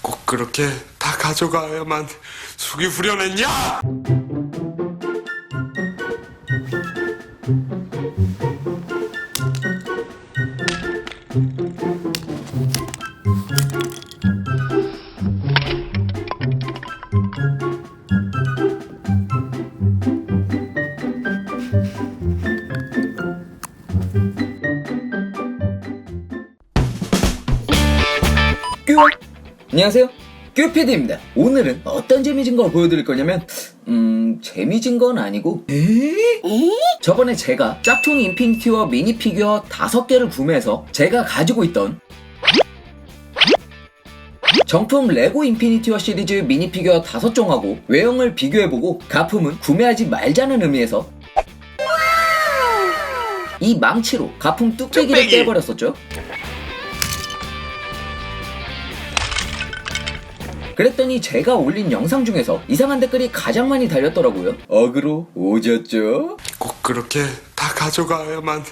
꼭 그렇게 다 가져가야만 속이 후련했냐? 안녕하세요. 뀨피디입니다. 오늘은 어떤 재미진 걸 보여드릴 거냐면, 음, 재미진 건 아니고, 저번에 제가 짝퉁 인피니티와 미니 피규어 5개를 구매해서 제가 가지고 있던 정품 레고 인피니티와 시리즈 미니 피규어 5종하고 외형을 비교해보고 가품은 구매하지 말자는 의미에서 이 망치로 가품 뚝배기를 뚝배기! 떼버렸었죠. 그랬더니 제가 올린 영상 중에서 이상한 댓글이 가장 많이 달렸더라고요. 어그로 오졌죠? 꼭 그렇게 다 가져가야만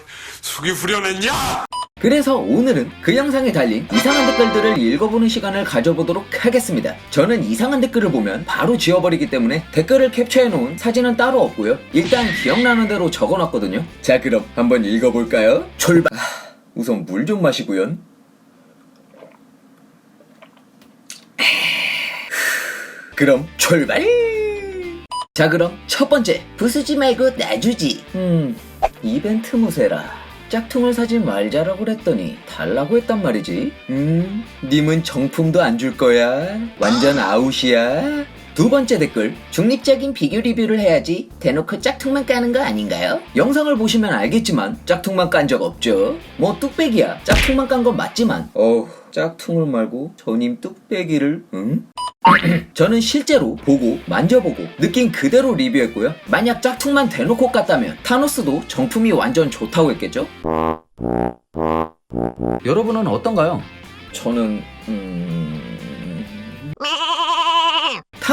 속이 후련했냐? 그래서 오늘은 그 영상에 달린 이상한 댓글들을 읽어보는 시간을 가져보도록 하겠습니다. 저는 이상한 댓글을 보면 바로 지워버리기 때문에 댓글을 캡처해놓은 사진은 따로 없고요. 일단 기억나는 대로 적어놨거든요. 자 그럼 한번 읽어볼까요? 출발! 아, 우선 물 좀 마시고요. 그럼 출발! 자 그럼 첫 번째. 부수지 말고 놔주지. 음 이벤트 무세라. 짝퉁을 사지 말자라고 그랬더니 달라고 했단 말이지. 음 님은 정품도 안 줄 거야. 완전 아웃이야. 두 번째 댓글. 중립적인 비교 리뷰를 해야지 대놓고 짝퉁만 까는 거 아닌가요? 영상을 보시면 알겠지만 짝퉁만 깐 적 없죠. 뭐 뚝배기야. 짝퉁만 깐 건 맞지만. 어우 짝퉁을 말고 저님 뚝배기를 응? 저는 실제로 보고 만져보고 느낀 그대로 리뷰했고요. 만약 짝퉁만 대놓고 깠다면 타노스도 정품이 완전 좋다고 했겠죠? 여러분은 어떤가요? 저는 음...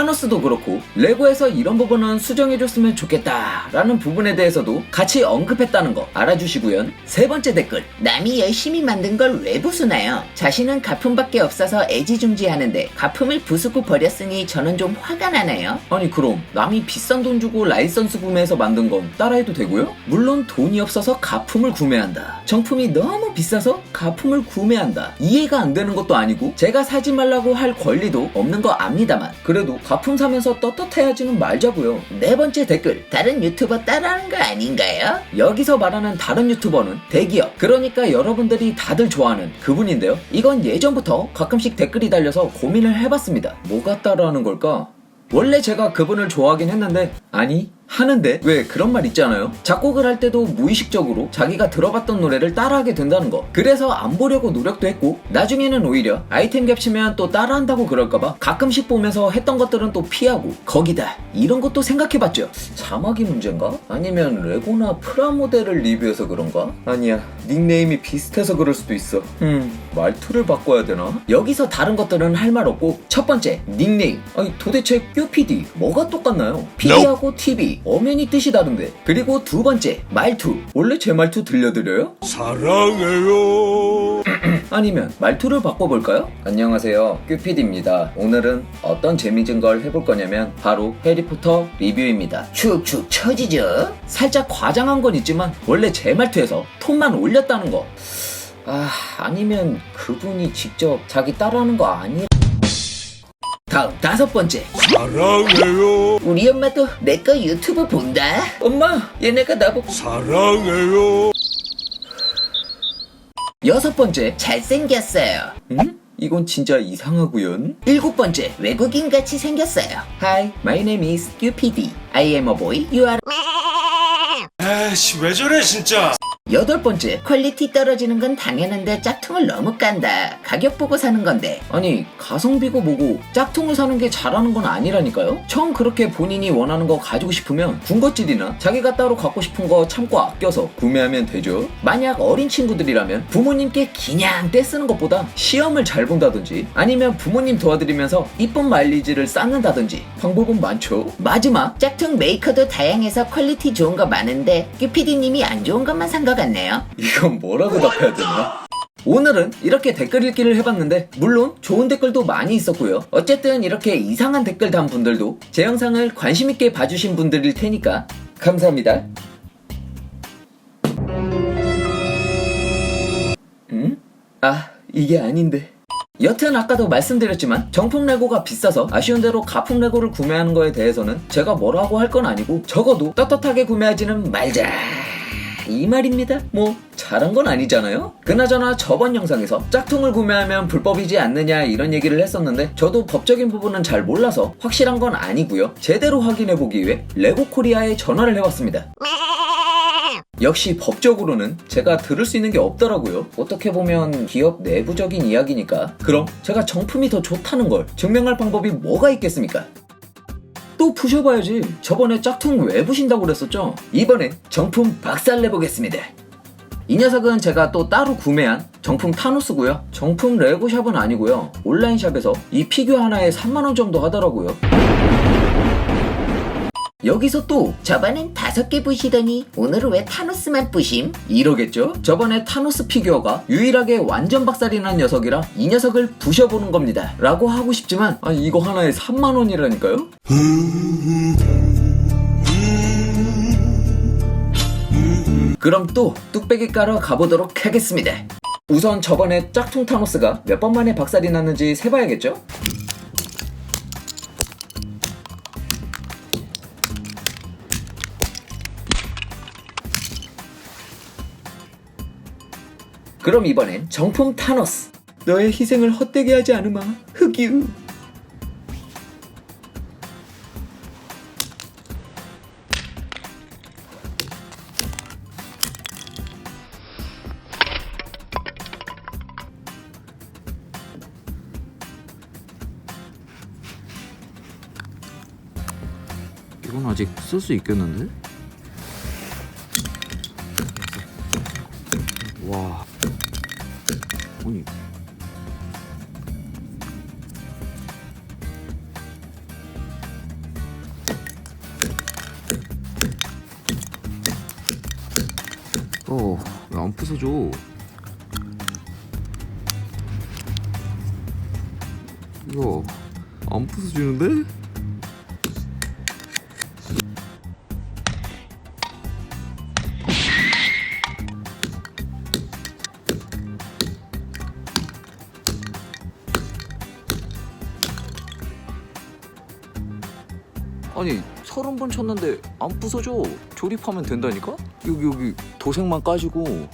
타노스도 그렇고 레고에서 이런 부분은 수정해줬으면 좋겠다라는 부분에 대해서도 같이 언급했다는 거 알아주시고요. 세 번째 댓글 남이 열심히 만든 걸 왜 부수나요? 자신은 가품밖에 없어서 애지중지하는데 가품을 부수고 버렸으니 저는 좀 화가 나나요? 아니 그럼 남이 비싼 돈 주고 라이선스 구매해서 만든 건 따라해도 되고요? 물론 돈이 없어서 가품을 구매한다. 정품이 너무 비싸서 가품을 구매한다. 이해가 안 되는 것도 아니고 제가 사지 말라고 할 권리도 없는 거 압니다만 그래도 가품 사면서 떳떳해야지는 말자고요. 네 번째 댓글 다른 유튜버 따라하는 거 아닌가요? 여기서 말하는 다른 유튜버는 대기업 그러니까 여러분들이 다들 좋아하는 그분인데요. 이건 예전부터 가끔씩 댓글이 달려서 고민을 해봤습니다. 뭐가 따라하는 걸까? 원래 제가 그분을 좋아하긴 했는데 아니 하는데 왜 그런 말 있잖아요 작곡을 할 때도 무의식적으로 자기가 들어봤던 노래를 따라하게 된다는 거 그래서 안 보려고 노력도 했고 나중에는 오히려 아이템 겹치면 또 따라한다고 그럴까봐 가끔씩 보면서 했던 것들은 또 피하고 거기다 이런 것도 생각해봤죠 자막이 문제인가? 아니면 레고나 프라모델을 리뷰해서 그런가? 아니야 닉네임이 비슷해서 그럴 수도 있어 음 말투를 바꿔야 되나? 여기서 다른 것들은 할 말 없고 첫 번째 닉네임 아니 도대체 뀨PD 뭐가 똑같나요? PD하고 TV 엄연히 뜻이 다른데 그리고 두 번째 말투 원래 제 말투 들려드려요? 사랑해요. 아니면 말투를 바꿔볼까요? 안녕하세요 뀨피디입니다 오늘은 어떤 재미진 걸 해볼 거냐면 바로 해리포터 리뷰입니다 축축 처지죠? 살짝 과장한 건 있지만 원래 제 말투에서 톤만 올렸다는 거 아, 아니면 그분이 직접 자기 따라하는 거 아니... 다음 다섯 번째 사랑해요. 우리 엄마도 내 거 유튜브 본다 엄마 얘네가 나보고 사랑해요. 여섯 번째 잘생겼어요 응? 이건 진짜 이상하구연 일곱 번째 외국인 같이 생겼어요 Hi, my name is QPD I am a boy, you are 에이씨 왜 저래 진짜. 여덟 번째, 퀄리티 떨어지는 건 당연한데 짝퉁을 너무 깐다. 가격 보고 사는 건데. 아니, 가성비고 뭐고 짝퉁을 사는 게 잘하는 건 아니라니까요? 처음 그렇게 본인이 원하는 거 가지고 싶으면 군것질이나 자기가 따로 갖고 싶은 거 참고 아껴서 구매하면 되죠. 만약 어린 친구들이라면 부모님께 그냥 떼쓰는 것보다 시험을 잘 본다든지 아니면 부모님 도와드리면서 이쁜 마일리지를 쌓는다든지 방법은 많죠. 마지막, 짝퉁 메이커도 다양해서 퀄리티 좋은 거 많은데 큐피디님이 안 좋은 것만 산것같 네요. 이건 뭐라고 답해야 되나? 오늘은 이렇게 댓글 읽기를 해봤는데 물론 좋은 댓글도 많이 있었고요 어쨌든 이렇게 이상한 댓글 단 분들도 제 영상을 관심있게 봐주신 분들일 테니까 감사합니다 음? 아 이게 아닌데 여튼 아까도 말씀드렸지만 정품 레고가 비싸서 아쉬운 대로 가품 레고를 구매하는 거에 대해서는 제가 뭐라고 할 건 아니고 적어도 떳떳하게 구매하지는 말자 이 말입니다. 뭐 잘한 건 아니잖아요. 그나저나 저번 영상에서 짝퉁을 구매하면 불법이지 않느냐 이런 얘기를 했었는데 저도 법적인 부분은 잘 몰라서 확실한 건 아니고요. 제대로 확인해 보기 위해 레고 코리아에 전화를 해봤습니다. 역시 법적으로는 제가 들을 수 있는 게 없더라고요. 어떻게 보면 기업 내부적인 이야기니까. 그럼 제가 정품이 더 좋다는 걸 증명할 방법이 뭐가 있겠습니까? 또 부셔봐야지. 저번에 짝퉁 왜 부신다고 그랬었죠? 이번엔 정품 박살내보겠습니다. 이 녀석은 제가 또 따로 구매한 정품 타노스고요. 정품 레고샵은 아니고요. 온라인샵에서 이 피규어 하나에 3만원 정도 하더라고요. 여기서 또 저번엔 다섯 개 부시더니 오늘은 왜 타노스만 부심? 이러겠죠? 저번에 타노스 피규어가 유일하게 완전 박살이 난 녀석이라 이 녀석을 부셔보는 겁니다. 라고 하고 싶지만 아니 이거 하나에 3만원이라니까요? 그럼 또 뚝배기 깔아 가보도록 하겠습니다. 우선 저번에 짝퉁 타노스가 몇 번 만에 박살이 났는지 세봐야겠죠? 그럼 이번엔 정품 타노스. 너의 희생을 헛되게 하지 않으마. 흑유. 이건 아직 쓸 수 있겠는데? 어, 왜안 부서져? 이거 안 부서지는데? 아니 서른 번 쳤는데 안 부서져. 조립하면 된다니까? 여기 여기 도색만 까지고